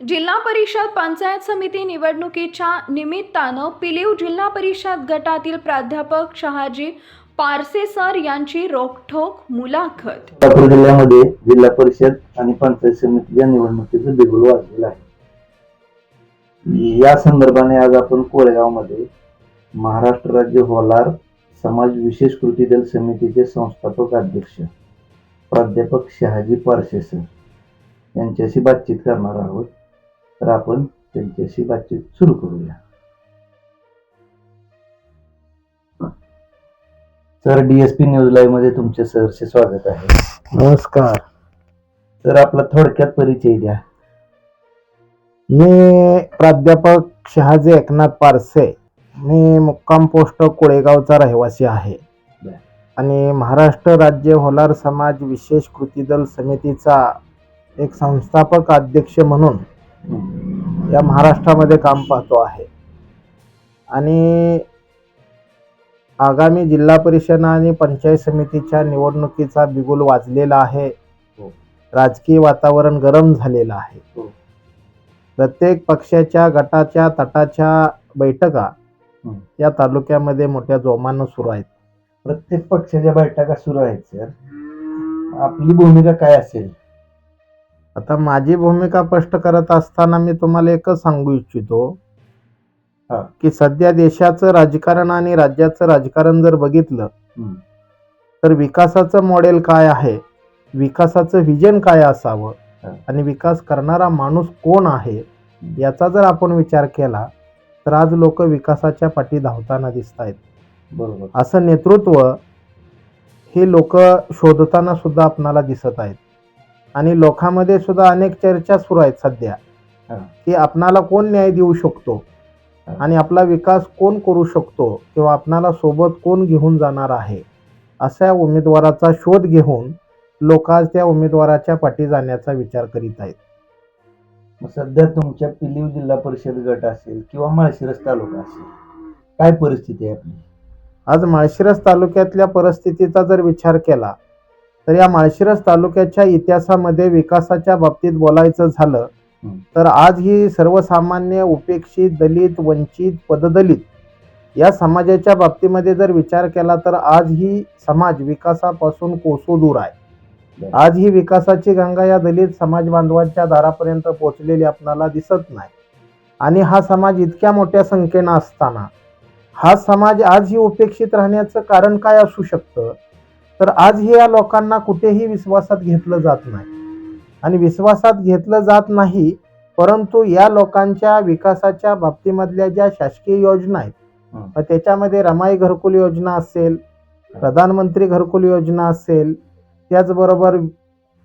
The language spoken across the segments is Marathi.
जिल्हा परिषद पंचायत समिती निवडणुकीच्या निमित्तानं पिलीव जिल्हा परिषद गटातील प्राध्यापक शहाजी पारसे सर यांची रोखठोक मुलाखत. सोलापूर जिल्ह्यामध्ये जिल्हा परिषद आणि पंचायत समितीच्या निवडणुकीचं बिगुल वाजलेलं आहे. या संदर्भाने आज आपण कोळेगावमध्ये महाराष्ट्र राज्य होलार समाज विशेष कृती दल समितीचे संस्थापक अध्यक्ष प्राध्यापक शहाजी पारसे सर यांच्याशी बातचीत करणार आहोत. तर आपण त्यांच्याशी बातचीत सुरू करूया. सर डीएसपी न्यूज लाईव्हमध्ये तुमचे सहर्ष स्वागत आहे. नमस्कार. तर आपला थोडक्यात परिचय द्या. मी प्राध्यापक शहाजी एकनाथ पारसे. मी मुक्काम पोस्ट कोळेगावचा रहिवासी आहे. आणि महाराष्ट्र राज्य होलार समाज विशेष कृती दल समितीचा एक संस्थापक अध्यक्ष म्हणून या महाराष्ट्रामध्ये काम पाहतो आहे आणि आगामी जिल्हा परिषद आणि पंचायत समितीच्या निवडणुकीचा बिगुल वाजलेला आहे हो. राजकीय वातावरण गरम झालेलं आहे हो. प्रत्येक पक्षाच्या गटाच्या तटाच्या बैठका हं. या तालुक्यामध्ये मोठ्या जोमानं सुरू आहेत प्रत्येक पक्षाच्या बैठका सुरू आहेत सर आपली भूमिका काय असेल आता माझी भूमिका स्पष्ट करत असताना मी तुम्हाला एकच सांगू इच्छितो. की सध्या देशाचं राजकारण आणि राज्याचं राजकारण जर बघितलं. तर विकासाचं मॉडेल काय आहे? विकासाचं व्हिजन काय असावं. आणि विकास करणारा माणूस कोण आहे? याचा जर आपण विचार केला तर आज लोक विकासाच्या पाठी धावताना दिसत आहेत. बरोबर. असं नेतृत्व हे लोक शोधताना सुद्धा आपणाला दिसत आहेत. आणि लोकांमध्ये सुद्धा अनेक चर्चा सुरू आहेत सध्या. की आपणाला कोण न्याय देऊ शकतो. आणि आपला विकास कोण करू शकतो? किंवा आपणाला सोबत कोण घेऊन जाणार आहे? अशा उमेदवाराचा शोध घेऊन लोक आज त्या उमेदवाराच्या पाठी जाण्याचा विचार करीत आहेत. सध्या तुमच्या पिलीव जिल्हा परिषद गट असेल किंवा माळशिरस तालुका असेल काय परिस्थिती आहे आपली? आज माळशिरस तालुक्यातल्या परिस्थितीचा जर विचार केला तर या माळशिरस तालुक्याच्या इतिहासामध्ये विकासाच्या बाबतीत बोलायचं झालं. तर आज ही सर्वसामान्य उपेक्षित दलित वंचित पददलित या समाजाच्या बाबतीमध्ये जर विचार केला तर आज ही समाज विकासापासून कोसो दूर आहे. आज ही विकासाची गंगा या दलित समाज बांधवांच्या दारापर्यंत पोहोचलेली आपणाला दिसत नाही आणि हा समाज इतक्या मोठ्या संख्येनं असताना हा समाज आज ही उपेक्षित राहण्याचं कारण काय असू शकतं तर आज हे या लोकांना कुठेही विश्वासात घेतलं जात नाही आणि विश्वासात घेतलं जात नाही परंतु या लोकांच्या विकासाच्या बाबतीमधल्या ज्या शासकीय योजना आहेत. मग त्याच्यामध्ये रमाई घरकुल योजना असेल प्रधानमंत्री घरकुल योजना असेल त्याचबरोबर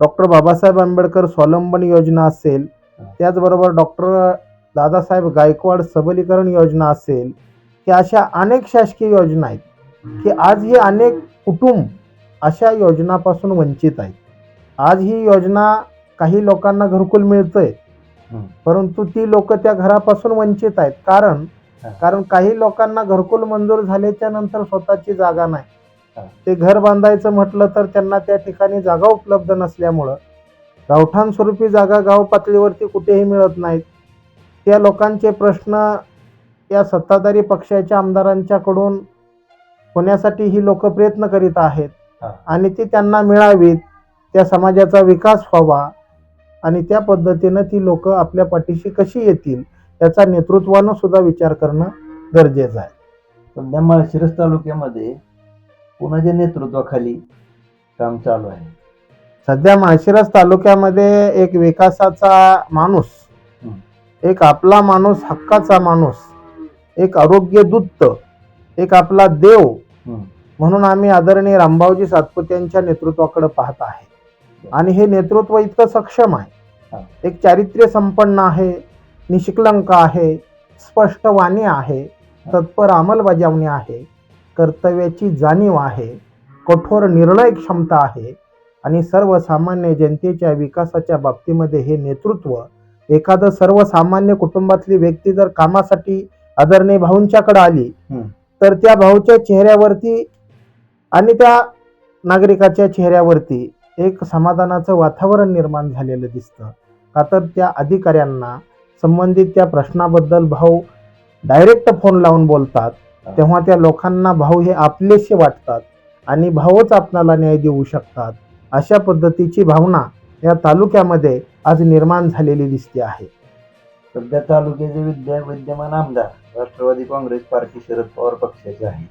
डॉक्टर बाबासाहेब आंबेडकर स्वावलंबन योजना असेल त्याचबरोबर डॉक्टर दादासाहेब गायकवाड सबलीकरण योजना असेल की अशा अनेक शासकीय योजना आहेत की आज ही अनेक कुटुंब अशा योजनापासून वंचित आहेत आज ही योजना काही लोकांना घरकुल मिळतंय. परंतु ती लोक त्या घरापासून वंचित आहेत कारण. कारण काही लोकांना घरकुल मंजूर झाल्याच्यानंतर स्वतःची जागा नाही. ते घर बांधायचं म्हटलं तर त्यांना त्या ठिकाणी जागा उपलब्ध नसल्यामुळं गावठाण स्वरूपी जागा गाव पातळीवरती कुठेही मिळत नाहीत त्या लोकांचे प्रश्न या सत्ताधारी पक्षाच्या आमदारांच्याकडून होण्यासाठी ही लोक प्रयत्न करीत आहेत. आणि ती त्यांना मिळावीत त्या समाजाचा विकास व्हावा आणि त्या पद्धतीनं ती लोक आपल्या पाठीशी कशी येतील याचा नेतृत्वानं सुद्धा विचार करणं गरजेचं आहे सध्या माळशिरस तालुक्यामध्ये कुणाच्या नेतृत्वाखाली काम चालू आहे सध्या माळशिरस तालुक्यामध्ये एक विकासाचा माणूस. एक आपला माणूस हक्काचा माणूस एक आरोग्य दूत एक आपला देव. म्हणून आम्ही आदरणीय रामभाऊजी सातपुते यांच्या नेतृत्वाकडे पाहत आहे आणि हे नेतृत्व इतकं सक्षम. आहे एक चारित्र्य संपन्न आहे निष्कलंक आहे स्पष्ट वाणी आहे तत्पर अंमलबजावणी आहे कर्तव्याची जाणीव आहे कठोर निर्णय क्षमता आहे आणि सर्वसामान्य जनतेच्या विकासाच्या बाबतीमध्ये हे नेतृत्व एखादं सर्वसामान्य कुटुंबातली व्यक्ती जर कामासाठी आदरणीय भाऊंच्याकडे आली. तर त्या भाऊच्या चेहऱ्यावरती आणि त्या नागरिकाच्या चेहऱ्यावरती एक समाधानाचं वातावरण निर्माण झालेलं दिसतं. का तर त्या अधिकाऱ्यांना संबंधित त्या प्रश्नाबद्दल भाऊ डायरेक्ट फोन लावून बोलतात. तेव्हा त्या लोकांना भाऊ हे आपलेसे वाटतात आणि भाऊच आपणाला न्याय देऊ शकतात. अशा पद्धतीची भावना या तालुक्यामध्ये आज निर्माण झालेली दिसते आहे. सध्या तालुक्याचे विद्या विद्यमान आमदार राष्ट्रवादी काँग्रेस पार्टी शरद पवार पक्षाचे आहे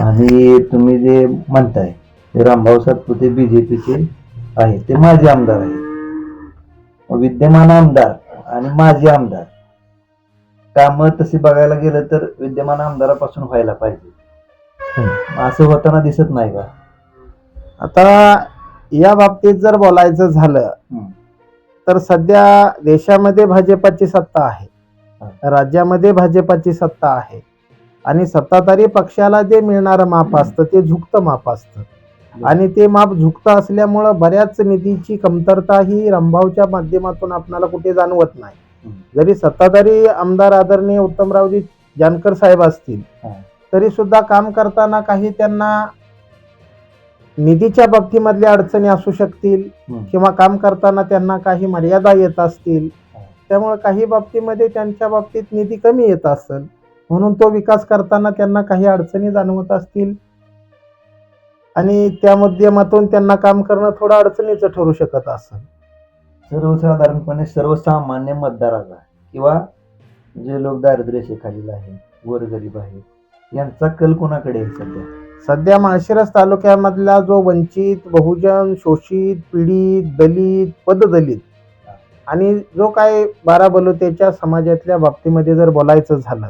आणि तुम्ही जे म्हणताय ते रामभाऊ सातपुते बीजेपीचे आहे ते माजी आमदार आहेत. विद्यमान आमदार आणि माजी आमदार कामं तशी बघायला गेलं तर विद्यमान आमदारापासून व्हायला पाहिजे. असं होताना दिसत नाही का? आता या बाबतीत जर बोलायचं झालं. तर सध्या देशामध्ये भाजपाची सत्ता आहे. राज्यामध्ये भाजपाची सत्ता आहे. आणि सत्ताधारी पक्षाला जे मिळणारं माप असतं ते झुकतं माप असतं आणि ते माप झुकतं असल्यामुळं बऱ्याच निधीची कमतरता ही रंभावच्या माध्यमातून आपल्याला कुठे जाणवत नाही. जरी सत्ताधारी आमदार आदरणीय उत्तमरावजी जानकर साहेब असतील. तरी सुद्धा काम करताना काही त्यांना निधीच्या बाबतीमधल्या अडचणी असू शकतील. किंवा काम करताना त्यांना काही मर्यादा येत असतील. त्यामुळे काही बाबतीमध्ये त्यांच्या बाबतीत निधी कमी येत असेल म्हणून तो विकास करताना त्यांना काही अडचणी जाणवत असतील. आणि त्या माध्यमातून त्यांना काम करणं थोडं अडचणीचं ठरू शकत असेल. सर्वसाधारणपणे सर्वसामान्य मतदाराला किंवा जे लोक दारिद्र्यरेषेखालील आहेत गोरगरीब आहेत यांचा कल कोणाकडे आहे सध्या? सध्या माळशिरस तालुक्यामधला जो वंचित बहुजन शोषित पीडित दलित पददलित आणि जो काय बारा बलुतेच्या समाजातल्या बाबतीमध्ये जर बोलायचं झालं.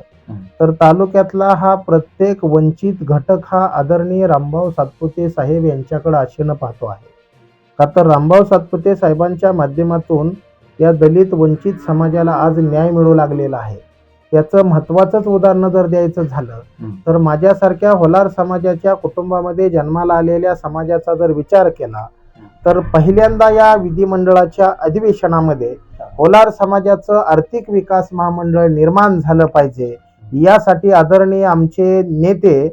तर तालुक्यातला हा प्रत्येक वंचित घटक हा आदरणीय रामभाऊ सातपुते साहेब यांच्याकडे आशेनं पाहतो आहे. का तर रामभाऊ सातपुते साहेबांच्या माध्यमातून या दलित वंचित समाजाला आज न्याय मिळू लागलेला आहे. याचं महत्वाचंच उदाहरण जर द्यायचं झालं. तर माझ्यासारख्या होलार समाजाच्या कुटुंबामध्ये जन्माला आलेल्या समाजाचा जर विचार केला तर पहिल्यांदा या विधिमंडळाच्या अधिवेशनामध्ये होलार समाजाचं आर्थिक विकास महामंडळ निर्माण झालं पाहिजे. यासाठी आदरणीय आमचे नेते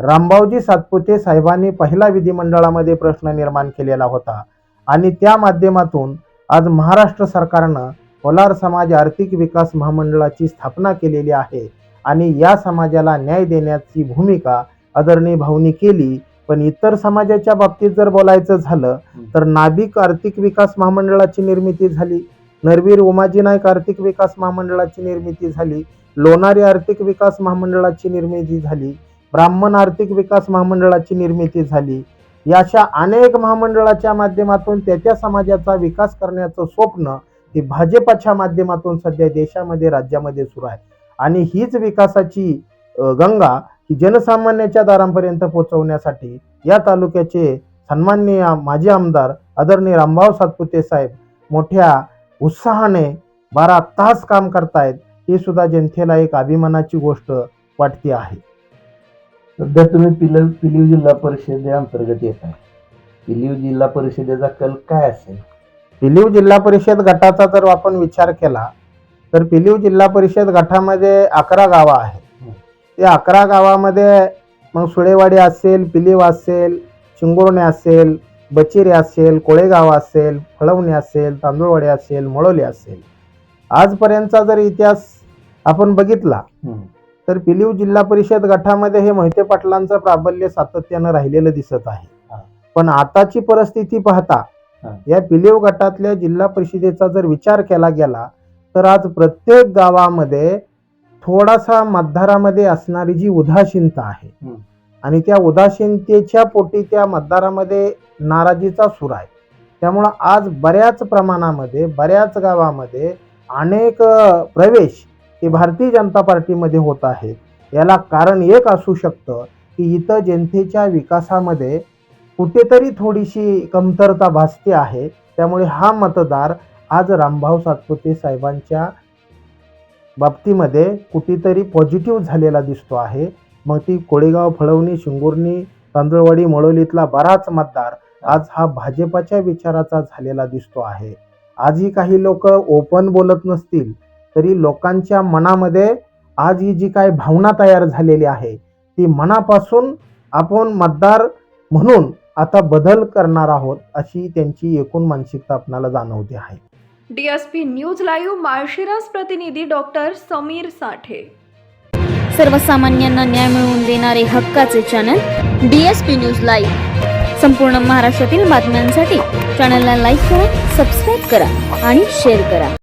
रामभाऊजी सातपुते साहेबांनी पहिला विधिमंडळामध्ये प्रश्न निर्माण केलेला होता. आणि त्या माध्यमातून आज महाराष्ट्र सरकारनं ओलार समाज आर्थिक विकास महामंडळाची स्थापना केलेली आहे. आणि या समाजाला न्याय देण्याची भूमिका आदरणीय भाऊनी केली. पण इतर समाजाच्या बाबतीत जर बोलायचं झालं तर नाभिक आर्थिक विकास महामंडळाची निर्मिती झाली. नरवीर उमाजी नाईक आर्थिक विकास महामंडळाची निर्मिती झाली. लोणारी आर्थिक विकास महामंडळाची निर्मिती झाली ब्राह्मण आर्थिक विकास महामंडळाची निर्मिती झाली. याशा अनेक महामंडळाच्या माध्यमातून त्या त्या समाजाचा विकास करण्याचं स्वप्न हे भाजपाच्या माध्यमातून सध्या देशामध्ये राज्यामध्ये सुरू आहे. आणि हीच विकासाची गंगा ही जनसामान्याच्या दारांपर्यंत पोहोचवण्यासाठी या तालुक्याचे सन्माननीय माजी आमदार आदरणीय रामभाव सातपुते साहेब मोठ्या उत्साहाने बारा तास काम करतायत. ही सुद्धा जनतेला एक अभिमानाची गोष्ट वाटते आहे. सध्या तुम्ही पिलव पिलीव जिल्हा परिषदे अंतर्गत येत आहे. पिलीव जिल्हा परिषदेचा कल काय असेल? पिलीव जिल्हा परिषद गटाचा जर आपण विचार केला तर पिलीव जिल्हा परिषद गटामध्ये अकरा गावं आहेत. त्या अकरा गावामध्ये मग सुळेवाडी असेल पिलीव असेल चिंगुर्णे असेल बचिरे असेल कोळेगाव असेल फळवणी असेल तांदूळवाडी असेल मळोली असेल. आजपर्यंतचा जर इतिहास आपण बघितला. तर पिलीव जिल्हा परिषद गटामध्ये हे मोहिते पाटलांचं प्राबल्य सातत्यानं राहिलेलं दिसत आहे. पण आताची परिस्थिती पाहता. या पिलीव गटातल्या जिल्हा परिषदेचा जर विचार केला गेला तर आज प्रत्येक गावामध्ये थोडासा मतदारामध्ये असणारी जी उदासीनता आहे. आणि त्या उदासीनतेच्या पोटी त्या मतदारामध्ये नाराजीचा सूर आहे त्यामुळं आज बऱ्याच प्रमाणामध्ये बऱ्याच गावामध्ये अनेक प्रवेश हे भारतीय जनता पार्टीमध्ये होत आहेत याला कारण एक असू शकतं की इथं जनतेच्या विकासामध्ये कुठेतरी थोडीशी कमतरता भासते आहे. त्यामुळे हा मतदार आज रामभाऊ सातपुते साहेबांच्या बाबतीमध्ये कुठेतरी पॉझिटिव्ह झालेला दिसतो आहे. मग ती कोळेगाव फळवणी शिंगुर्णी तांदळवाडी मळोलीतला बराच मतदार आज हा भाजपाच्या विचाराचा झालेला दिसतो आहे. आजही काही लोक ओपन बोलत नसतील तरी लोकांच्या मनामध्ये आज ही जी काय भावना तयार झालेली आहे ती मनापासून आपण मतदार म्हणून आता बदल करणार आहोत अशी त्यांची एकूण मानसिकता आपणाला जाणवते आहे. डीएसपी न्यूज लाईव्ह माळशिरस प्रतिनिधी डॉक्टर समीर साठे. सर्वसामान्यांना न्याय मिळवून देणारे हक्काचे channel D S P news live. संपूर्ण महाराष्ट्रातील बातम्यांसाठी चॅनलला लाईक करा सबस्क्राईब करा आणि शेअर करा.